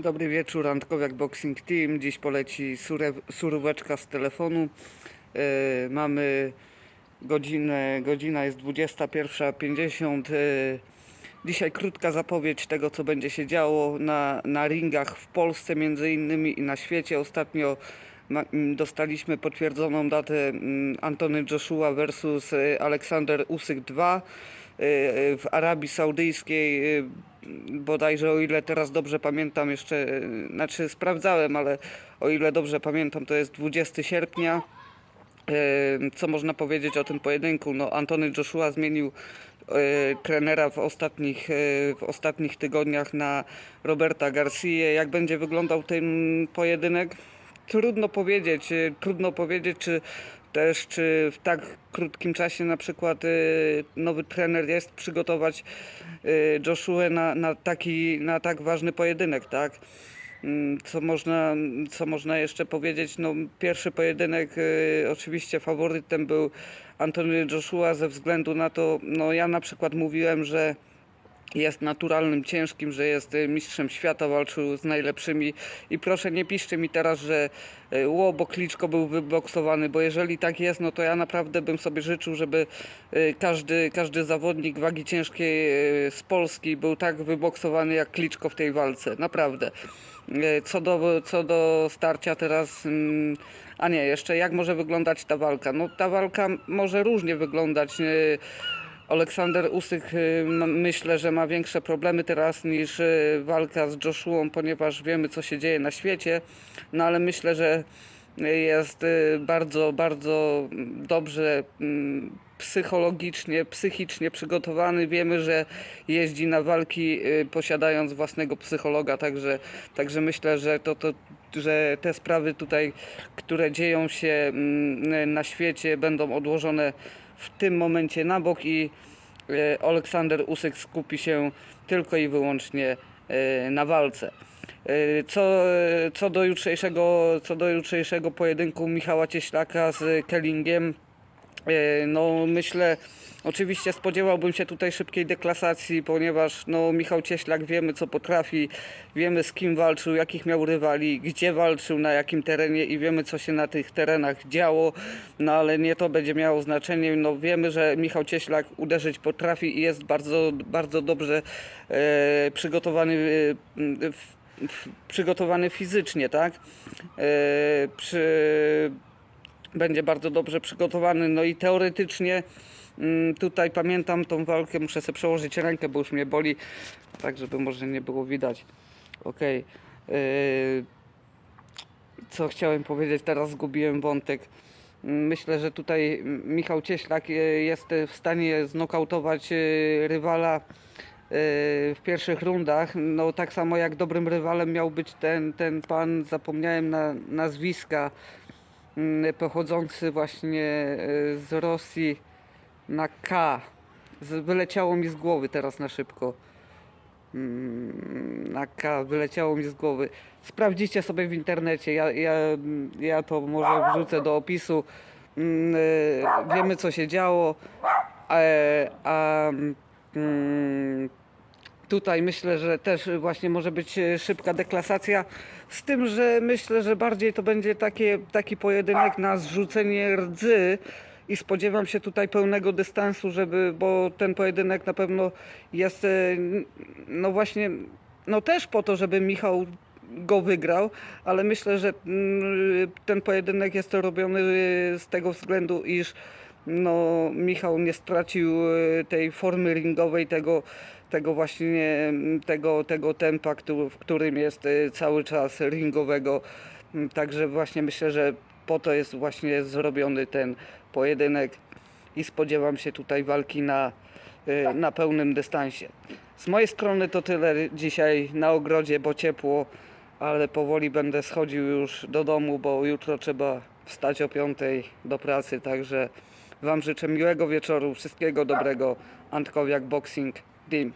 Dobry wieczór, Antkowiak Boxing Team. Dziś poleci surew- suróweczka z telefonu. E, mamy godzinę, godzina jest 21.50. E, dzisiaj krótka zapowiedź tego, co będzie się działo na, na ringach w Polsce między innymi i na świecie. Ostatnio ma, dostaliśmy potwierdzoną datę Antony Joshua versus e, Aleksander Usyk 2 e, w Arabii Saudyjskiej. e, Bodajże o ile teraz dobrze pamiętam, jeszcze, znaczy sprawdzałem, ale o ile dobrze pamiętam, to jest 20 sierpnia. Co można powiedzieć o tym pojedynku? No, Antony Joshua zmienił trenera w ostatnich, w ostatnich tygodniach na Roberta Garcia. Jak będzie wyglądał ten pojedynek? Trudno powiedzieć. Trudno powiedzieć, czy też czy w tak krótkim czasie na przykład e, nowy trener jest przygotować e, Joshua na, na, taki, na tak ważny pojedynek, tak? Mm, Co można, co można jeszcze powiedzieć? No, pierwszy pojedynek y, oczywiście faworytem był Antony Joshua ze względu na to, no ja na przykład mówiłem, że jest naturalnym ciężkim, że jest y, mistrzem świata, walczył z najlepszymi i proszę nie piszcie mi teraz, że y, ło, bo Kliczko był wyboksowany, bo jeżeli tak jest, no to ja naprawdę bym sobie życzył, żeby y, każdy, każdy zawodnik wagi ciężkiej z Polski był tak wyboksowany jak Kliczko w tej walce, naprawdę. Co do, co do starcia teraz, mm, a nie, jeszcze jak może wyglądać ta walka? No ta walka może różnie wyglądać. Aleksander Usyk y, myślę, że ma większe problemy teraz niż y, walka z Joshuą, ponieważ wiemy co się dzieje na świecie, no ale myślę, że jest y, bardzo, bardzo dobrze psychologicznie, psychicznie przygotowany. Wiemy, że jeździ na walki posiadając własnego psychologa, także, także myślę, że to, to że te sprawy tutaj, które dzieją się na świecie będą odłożone w tym momencie na bok i e, Aleksander Usyk skupi się tylko i wyłącznie e, na walce. E, Co, co, do jutrzejszego, co do jutrzejszego pojedynku Michała Cieślaka z Kellingiem, no myślę, oczywiście spodziewałbym się tutaj szybkiej deklasacji, ponieważ no, Michał Cieślak wiemy co potrafi, wiemy z kim walczył, jakich miał rywali, gdzie walczył, na jakim terenie i wiemy co się na tych terenach działo, no ale nie to będzie miało znaczenie, no wiemy, że Michał Cieślak uderzyć potrafi i jest bardzo, bardzo dobrze e, przygotowany e, w, w, przygotowany fizycznie, tak? E, przy, będzie bardzo dobrze przygotowany. No i teoretycznie mm, tutaj pamiętam tą walkę, muszę sobie przełożyć rękę, bo już mnie boli, tak żeby może nie było widać. Okej. Yy, Co chciałem powiedzieć, teraz zgubiłem wątek. Myślę, że tutaj Michał Cieślak e, jest w stanie znokautować e, rywala e, w pierwszych rundach. No tak samo jak dobrym rywalem miał być ten, ten pan, zapomniałem na nazwiska, pochodzący właśnie e, z Rosji na K. Wyleciało mi z głowy teraz na szybko. Mm, Na K wyleciało mi z głowy. Sprawdzicie sobie w internecie. Ja, ja, ja to może wrzucę do opisu. Mm, e, Wiemy co się działo. E, A mm, tutaj myślę, że też właśnie może być e, szybka deklasacja. Z tym, że myślę, że bardziej to będzie takie, taki pojedynek na zrzucenie rdzy i spodziewam się tutaj pełnego dystansu, żeby, bo ten pojedynek na pewno jest e, no właśnie, no też po to, żeby Michał go wygrał, ale myślę, że mm, ten pojedynek jest robiony e, z tego względu, iż no, Michał nie stracił e, tej formy ringowej, tego, tego właśnie mm, tego, tego tempa, któ- w którym jest e, cały czas ringowego. Mm, Także właśnie myślę, że po to jest właśnie zrobiony ten pojedynek i spodziewam się tutaj walki na, e, na pełnym dystansie. Z mojej strony to tyle dzisiaj na ogrodzie, bo ciepło, ale powoli będę schodził już do domu, bo jutro trzeba wstać o 5 do pracy, także Wam życzę miłego wieczoru, wszystkiego dobrego. Antkowiak Boxing Team.